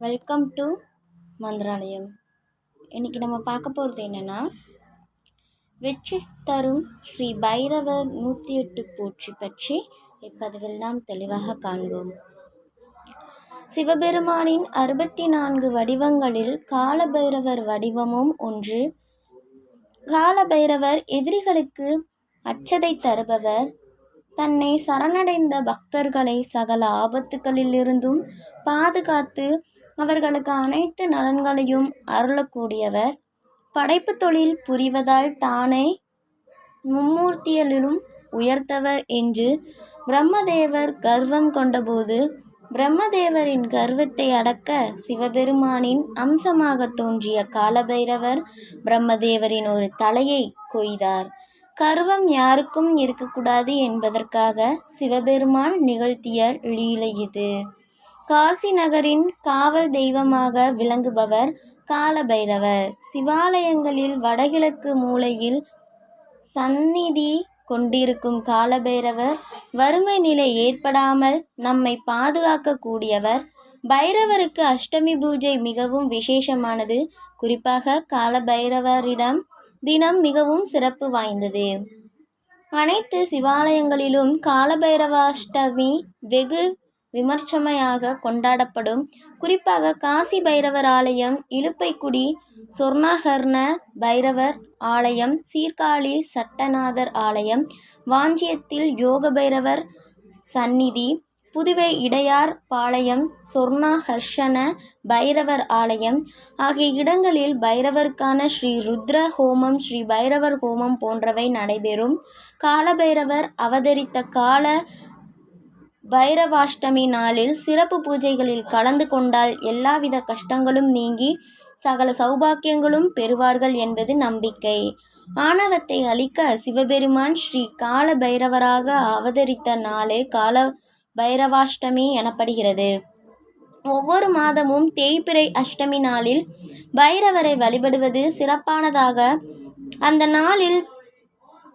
Welcome to Mantralayam. இன்னைக்கு நம்ம பார்க்க போகிறது என்னென்னா வெற்றி தரும் ஸ்ரீ பைரவர் நூற்றி எட்டு போற்றி பற்றி இப்பதிவில் நாம் தெளிவாக காண்போம். சிவபெருமானின் அறுபத்தி நான்கு வடிவங்களில் காலபைரவர் வடிவமும் ஒன்று. காலபைரவர் எதிரிகளுக்கு அச்சதை தருபவர். தன்னை சரணடைந்த பக்தர்களை சகல ஆபத்துகளிலிருந்தும் பாதுகாத்து அவர்களுக்கு அனைத்து நலன்களையும் அருளக்கூடியவர். படைப்பு தொழில் புரிவதால் தானே மும்மூர்த்தியலிலும் உயர்த்தவர் என்று பிரம்மதேவர் கர்வம் கொண்டபோது பிரம்மதேவரின் கர்வத்தை அடக்க சிவபெருமானின் அம்சமாக தோன்றிய காலபைரவர் பிரம்மதேவரின் ஒரு தலையை கொய்தார். கர்வம் யாருக்கும் இருக்கக்கூடாது என்பதற்காக சிவபெருமான் நிகழ்த்திய லீலை இது. காசி நகரின் காவல் தெய்வமாக விளங்குபவர் காலபைரவர். சிவாலயங்களில் வடகிழக்கு மூலையில் சந்நிதி கொண்டிருக்கும் காலபைரவர் வறுமை நிலை ஏற்படாமல் நம்மை பாதுகாக்கக்கூடியவர். பைரவருக்கு அஷ்டமி பூஜை மிகவும் விசேஷமானது. குறிப்பாக காலபைரவரிடம் தினம் மிகவும் சிறப்பு வாய்ந்தது. அனைத்து சிவாலயங்களிலும் காலபைரவாஷ்டமி வெகு விமர்சமையாக கொண்டாடப்படும். குறிப்பாக காசி பைரவர் ஆலயம் இலுப்பைக்குடி சொர்ணாகர்ண பைரவர் ஆலயம் சீர்காழி சட்டநாதர் ஆலயம் வாஞ்சியத்தில் யோக பைரவர் சந்நிதி புதுவை இடையார் பாளையம் சொர்ணாகர்ஷண பைரவர் ஆலயம் ஆகிய இடங்களில் பைரவருக்கான ஸ்ரீ ருத்ர ஹோமம் ஸ்ரீ பைரவர் ஹோமம் போன்றவை நடைபெறும். காலபைரவர் அவதரித்த கால பைரவாஷ்டமி நாளில் சிறப்பு பூஜைகளில் கலந்து கொண்டால் எல்லாவித கஷ்டங்களும் நீங்கி சகல சௌபாக்கியங்களும் பெறுவார்கள் என்பது நம்பிக்கை. ஆணவத்தை அழிக்க சிவபெருமான் ஸ்ரீ கால பைரவராக அவதரித்த நாளே கால பைரவாஷ்டமி எனப்படுகிறது. ஒவ்வொரு மாதமும் தேய்பிறை அஷ்டமி நாளில் பைரவரை வழிபடுவது சிறப்பானதாக அந்த நாளில்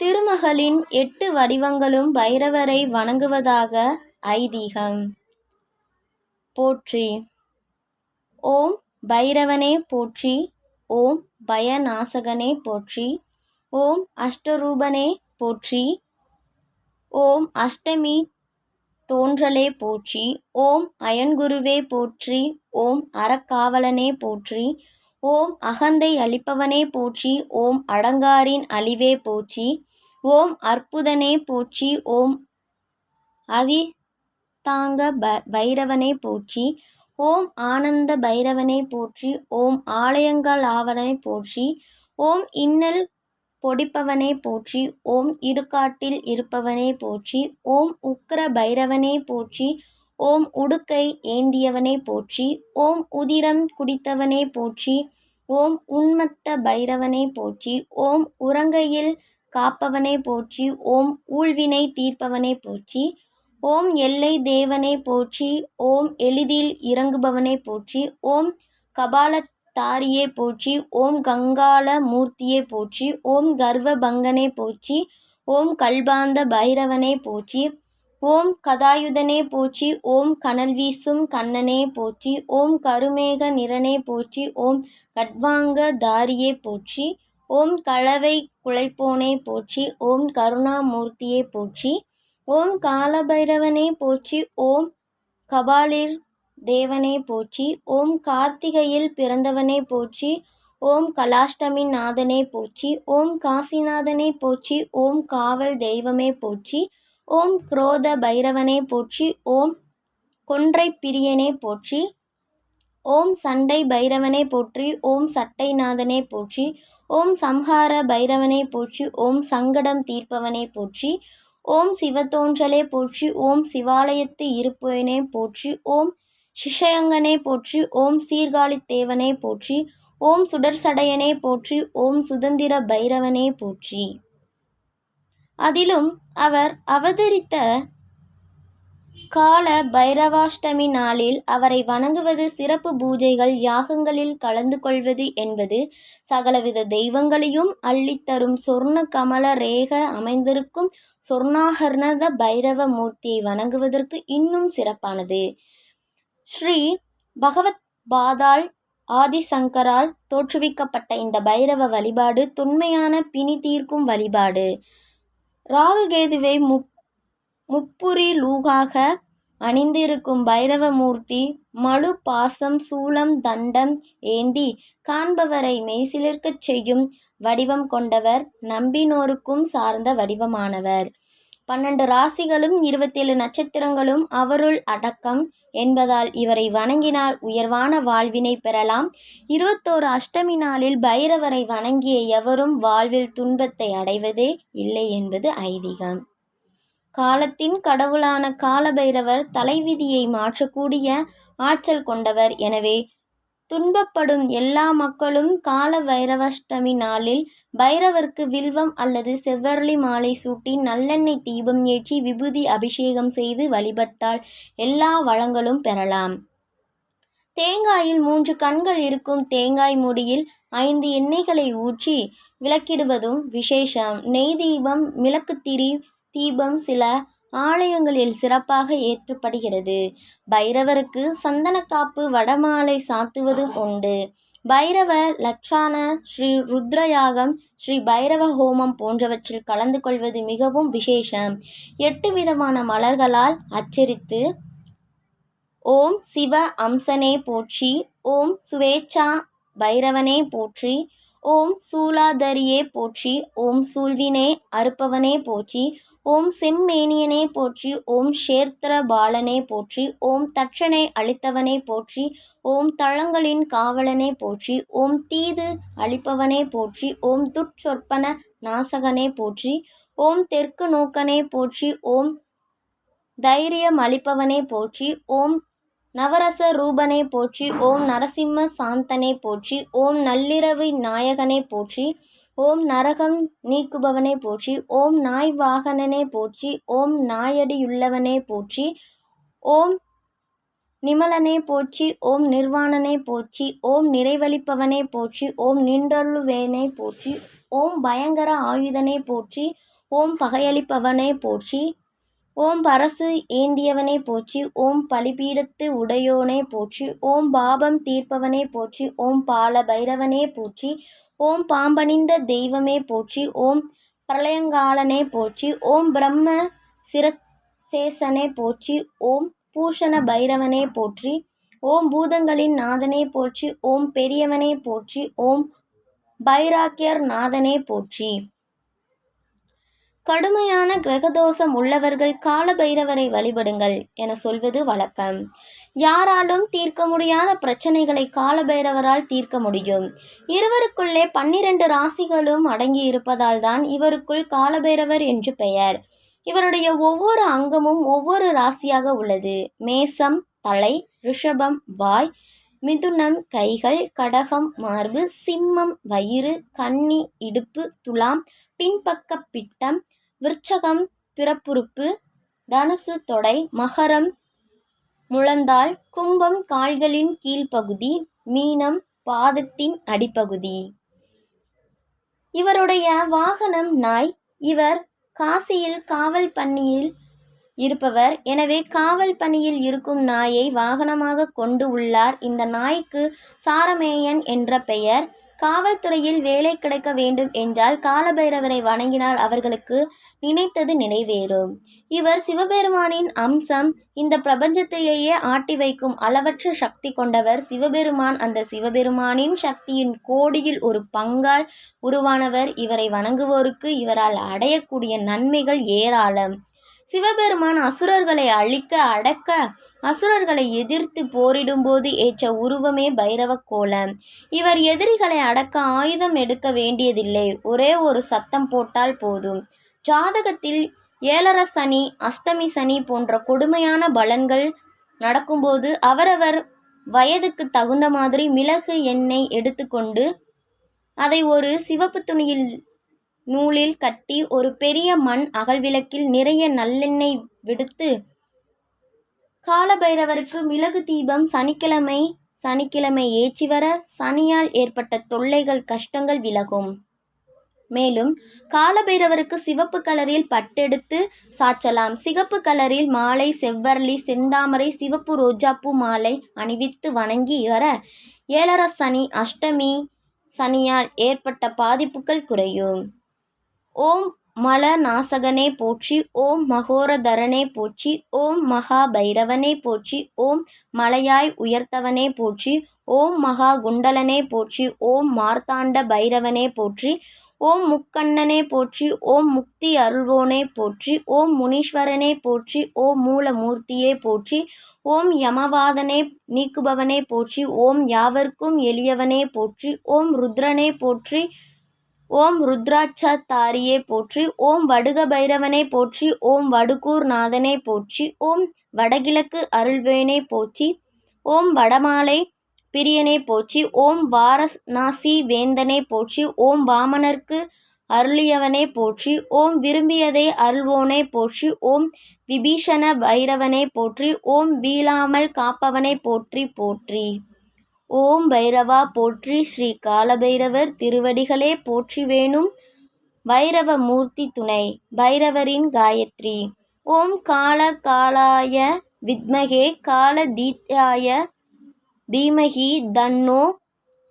திருமகளின் எட்டு வடிவங்களும் பைரவரை வணங்குவதாக ஐதீகம் போற்றி ஓம் பைரவனே போற்றி ஓம் பயநாசகனே போற்றி ஓம் அஷ்டரூபனே போற்றி ஓம் அஷ்டமி தோன்றலே போற்றி ஓம் அயன்குருவே போற்றி ஓம் அறக்காவலனே போற்றி ஓம் அகந்தை அளிப்பவனே போற்றி ஓம் அடங்காரின் அழிவே போற்றி ஓம் அற்புதனே போற்றி ஓம் அதி தாங்க ப பைரவனே போற்றி ஓம் ஆனந்த பைரவனை போற்றி ஓம் ஆலயங்கள் ஆவனை போற்றி ஓம் இன்னல் பொடிப்பவனை போற்றி ஓம் இடுகாட்டில் இருப்பவனே போற்றி ஓம் உக்கிர பைரவனே போற்றி ஓம் உடுக்கை ஏந்தியவனே போற்றி ஓம் உதிரம் குடித்தவனே போற்றி ஓம் உன்மத்த பைரவனை போற்றி ஓம் உறங்கையில் காப்பவனை போற்றி ஓம் ஊழ்வினை தீர்ப்பவனே போற்றி ஓம் எல்லை தேவனை போற்றி ஓம் எளிதில் இறங்குபவனை போற்றி ஓம் கபாலத்தாரியே போற்றி ஓம் கங்காள மூர்த்தியே போற்றி ஓம் கர்வபங்கனே போற்றி ஓம் கல்பாந்த பைரவனே போற்றி ஓம் கதாயுதனே போற்றி ஓம் கனல் வீசும் கண்ணனே போற்றி ஓம் கருமேக நிறனே போற்றி ஓம் கட்வாங்க தாரியே போற்றி ஓம் களவை குலைப்போனே போற்றி ஓம் கருணாமூர்த்தியே போற்றி ஓம் காலபைரவனே போற்றி ஓம் கபாலிர் தேவனே போற்றி ஓம் கார்த்திகையில் பிறந்தவனே போற்றி ஓம் கலாஷ்டமி நாதனே போற்றி ஓம் காசிநாதனே போற்றி ஓம் காவல் தெய்வமே போற்றி ஓம் குரோத பைரவனே போற்றி ஓம் கொன்றை பிரியனே போற்றி ஓம் சண்டை பைரவனே போற்றி ஓம் சட்டைநாதனே போற்றி ஓம் சம்ஹார பைரவனே போற்றி ஓம் சங்கடம் தீர்ப்பவனே போற்றி ஓம் சிவத்தோன்றலே போற்றி ஓம் சிவாலயத்து இருப்பேனே போற்றி ஓம் சிஷயங்கனே போற்றி ஓம் சீர்காழித்தேவனே போற்றி ஓம் சுடர்சடையனே போற்றி ஓம் சுதந்திர பைரவனே போற்றி. அதிலும் அவர் அவதரித்த கால பைரவாஷ்டமி நாளில் அவரை வணங்குவது சிறப்பு பூஜைகள் யாகங்களில் கலந்து கொள்வது என்பது சகலவித தெய்வங்களையும் அள்ளித்தரும் சொர்ண கமல ரேக அமைந்திருக்கும் சொர்ணாகர்ணத பைரவ மூர்த்தியை வணங்குவதற்கு இன்னும் சிறப்பானது. ஸ்ரீ பகவத் பாதாள் ஆதிசங்கரால் தோற்றுவிக்கப்பட்ட இந்த பைரவ வழிபாடு தொன்மையான பிணி தீர்க்கும் வழிபாடு. ராகுகேதுவை முப் முப்புரிலூகாக அணிந்திருக்கும் பைரவ மூர்த்தி மழு பாசம் சூலம் தண்டம் ஏந்தி காண்பவரை மெய்சிலிர்க்கச் செய்யும் வடிவம் கொண்டவர் நம்பினோருக்கும் சார்ந்த வடிவமானவர். பன்னெண்டு ராசிகளும் இருபத்தேழு நட்சத்திரங்களும் அவருள் அடக்கம் என்பதால் இவரை வணங்கினால் உயர்வான வாழ்வினை பெறலாம். இருபத்தோரு அஷ்டமி நாளில் பைரவரை வணங்கிய எவரும் வாழ்வில் துன்பத்தை அடைவதே இல்லை என்பது ஐதீகம். காலத்தின் கடவுளான காலபைரவர் தலைவிதியை மாற்றக்கூடிய ஆற்றல் கொண்டவர். எனவே துன்பப்படும் எல்லா மக்களும் கால பைரவஷ்டமி நாளில் பைரவருக்கு வில்வம் அல்லது செவ்வரளி மாலை சூட்டி நல்லெண்ணெய் தீபம் ஏற்றி விபூதி அபிஷேகம் செய்து வழிபட்டால் எல்லா வளங்களும் பெறலாம். தேங்காயில் மூன்று கண்கள் இருக்கும் தேங்காய் மூடியில் ஐந்து எண்ணெய்களை ஊற்றி விளக்கிடுவதும் விசேஷம். நெய் தீபம் மிளக்குத்திரி தீபம் சில ஆலயங்களில் சிறப்பாக ஏற்றப்படுகிறது. பைரவருக்கு சந்தனக்காப்பு வடமாலை சாத்துவதும் உண்டு. பைரவ லட்சான ஸ்ரீ ருத்ரயாகம் ஸ்ரீ பைரவ ஹோமம் போன்றவற்றில் கலந்து கொள்வது மிகவும் விசேஷம். எட்டு விதமான மலர்களால் அச்சரித்து ஓம் சிவ அம்சனே போற்றி ஓம் சுவேச்சா பைரவனே போற்றி ஓம் சூலாதரியே போற்றி ஓம் சூழ்வினே அறுப்பவனே போற்றி ஓம் செம்மேனியனே போற்றி ஓம் ஷேர்த்திர பாலனே போற்றி ஓம் தட்சனை அளித்தவனே போற்றி ஓம் தளங்களின் காவலனே போற்றி ஓம் தீது அளிப்பவனே போற்றி ஓம் துட்சொற்பன நாசகனே போற்றி ஓம் தெற்கு நோக்கனே போற்றி ஓம் தைரியம் அளிப்பவனே போற்றி ஓம் நவரச ரூபனை போற்றி ஓம் நரசிம்ம சாந்தனை போற்றி ஓம் நள்ளிரவு நாயகனை போற்றி ஓம் நரகம் நீக்குபவனை போற்றி ஓம் நாய் வாகனனை போற்றி ஓம் நாயடியுள்ளவனே போற்றி ஓம் நிமலனை போற்றி ஓம் நிர்வாணனை போற்றி ஓம் நிறைவளிப்பவனே போற்றி ஓம் நின்றழுவேனே போற்றி ஓம் பயங்கர ஆயுதனை போற்றி ஓம் பகையளிப்பவனே போற்றி ஓம் பரசு ஏந்தியவனே போற்றி ஓம் பலிபீடத்து உடையோனே போற்றி ஓம் பாபம் தீர்ப்பவனே போற்றி ஓம் பால பைரவனே போற்றி ஓம் பாம்பணிந்த தெய்வமே போற்றி ஓம் பிரளயங்காலனே போற்றி ஓம் பிரம்ம சிரசேசனே போற்றி ஓம் பூஷண பைரவனே போற்றி ஓம் பூதங்களின் நாதனே போற்றி ஓம் பெரியவனே போற்றி ஓம் பைராக்கியர் நாதனே போற்றி கடுமையான கிரகதோஷம் உள்ளவர்கள் காலபைரவரை வழிபடுங்கள் என சொல்வது வழக்கம். யாராலும் தீர்க்க முடியாத பிரச்சனைகளை காலபைரவரால் தீர்க்க முடியும். இருவருக்குள்ளே பன்னிரண்டு ராசிகளும் அடங்கி இருப்பதால் தான் இவருக்குள் காலபைரவர் என்று பெயர். இவருடைய ஒவ்வொரு அங்கமும் ஒவ்வொரு ராசியாக உள்ளது. மேசம் தலை ரிஷபம் வாய் மிதுனம் கைகள் கடகம் மார்பு சிம்மம் வயிறு கன்னி இடுப்பு துலாம் பின்பக்க பிட்டம் விருச்சகம் பிறப்புறுப்பு தனுசு தொடை மகரம் முழந்தாள் கும்பம் கால்களின் கீழ்ப்பகுதி மீனம் பாதத்தின் அடிப்பகுதி. இவருடைய வாகனம் நாய். இவர் காசியில் காவல் பணியில் இருப்பவர். எனவே காவல் பணியில் இருக்கும் நாயை வாகனமாக கொண்டு உள்ளார். இந்த நாய்க்கு சாரமேயன் என்ற பெயர். காவல்துறையில் வேலை கிடைக்க வேண்டும் என்றால் காலபைரவரை வணங்கினால் அவர்களுக்கு நினைத்தது நிறைவேறும் இவர் சிவபெருமானின் அம்சம் இந்த பிரபஞ்சத்தையே ஆட்டி வைக்கும் அளவற்ற சக்தி கொண்டவர். சிவபெருமான் அந்த சிவபெருமானின் சக்தியின் கோடியில் ஒரு பங்கால் உருவானவர். இவரை வணங்குவோருக்கு இவரால் அடையக்கூடிய நன்மைகள் ஏராளம். சிவபெருமான் அசுரர்களை அழிக்க அடக்க அசுரர்களை எதிர்த்து போரிடும்போது ஏற்ற உருவமே பைரவ கோலம். இவர் எதிரிகளை அடக்க ஆயுதம் எடுக்க வேண்டியதில்லை. ஒரே ஒரு சத்தம் போட்டால் போதும். ஜாதகத்தில் ஏழர சனி அஷ்டமி சனி போன்ற கொடுமையான பலன்கள் நடக்கும்போது அவரவர் வயதுக்கு தகுந்த மாதிரி மிளகு எண்ணெய் எடுத்துக்கொண்டு அதை ஒரு சிவப்பு துணியில் நூலில் கட்டி ஒரு பெரிய மண் அகல்விளக்கில் நிறைய நல்லெண்ணெய் விடுத்து காலபைரவருக்கு மிளகு தீபம் சனிக்கிழமை சனிக்கிழமை ஏற்றி வர சனியால் ஏற்பட்ட தொல்லைகள் கஷ்டங்கள் விலகும். மேலும் காலபைரவருக்கு சிவப்பு கலரில் பட்டெடுத்து சாற்றலாம். சிகப்பு கலரில் மாலை செவ்வரளி செந்தாமரை சிவப்பு ரோஜாப்பூ மாலை அணிவித்து வணங்கி வர ஏழர சனி அஷ்டமி சனியால் ஏற்பட்ட பாதிப்புகள் குறையும். ஓம் மல நாசகனே போற்றி ஓம் மகோரதரனே போற்றி ஓம் மகா பைரவனே போற்றி ஓம் மலையாய் உயர்த்தவனே போற்றி ஓம் மகா குண்டலனே போற்றி ஓம் மார்த்தாண்ட பைரவனே போற்றி ஓம் முக்கண்ணனே போற்றி ஓம் முக்தி அருள்வோனே போற்றி ஓம் முனீஸ்வரனே போற்றி ஓம் மூலமூர்த்தியே போற்றி ஓம் யமவாதனே நீக்குபவனே போற்றி ஓம் யாவர்க்கும் எளியவனே போற்றி ஓம் ருத்ரனே போற்றி ஓம் ருத்ராட்சத்தாரியே போற்றி ஓம் வடுக பைரவனே போற்றி ஓம் வடுகூர் நாதனே போற்றி ஓம் வடகிழக்கு அருள்வேனே போற்றி ஓம் வடமாலை பிரியனே போற்றி ஓம் வாரநாசி வேந்தனே போற்றி ஓம் வாமனர்க்கு அருளியவனே போற்றி ஓம் விரும்பியதை அருள்வோனே போற்றி ஓம் விபீஷண பைரவனே போற்றி ஓம் வீழாமல் காப்பவனே போற்றி போற்றி. ஓம் பைரவா போற்றி ஸ்ரீ காலபைரவர் திருவடிகளே போற்றி வேணும். பைரவ மூர்த்தி துணை பைரவரின் காயத்ரி. ஓம் கால காலாய வித்மகே கால தீத்யாய தீமகி தன்னோ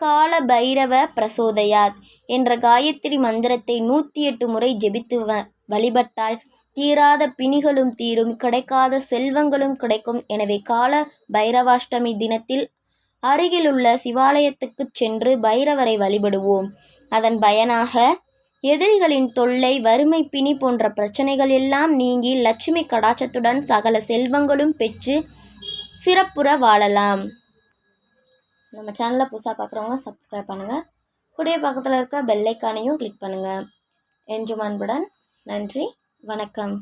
கால பைரவ பிரசோதயாத் என்ற காயத்ரி மந்திரத்தை நூற்றி எட்டு முறை ஜெபித்து வ வழிபட்டால் தீராத பிணிகளும் தீரும் கிடைக்காத செல்வங்களும் கிடைக்கும். எனவே கால பைரவாஷ்டமி தினத்தில் அருகிலுள்ள சிவாலயத்துக்குச் சென்று பைரவரை வழிபடுவோம். அதன் பயனாக எதிரிகளின் தொல்லை வறுமை பிணி போன்ற பிரச்சனைகள் எல்லாம் நீங்கி லட்சுமி கடாட்சத்துடன் சகல செல்வங்களும் பெற்று சிறப்புற வாழலாம். நம்ம சேனலை புதுசாக பார்க்குறவங்க சப்ஸ்கிரைப் பண்ணுங்கள் கூடிய பக்கத்தில் இருக்க பெல்லைக்கானையும் கிளிக் பண்ணுங்கள் என்றும் அன்புடன் நன்றி வணக்கம்.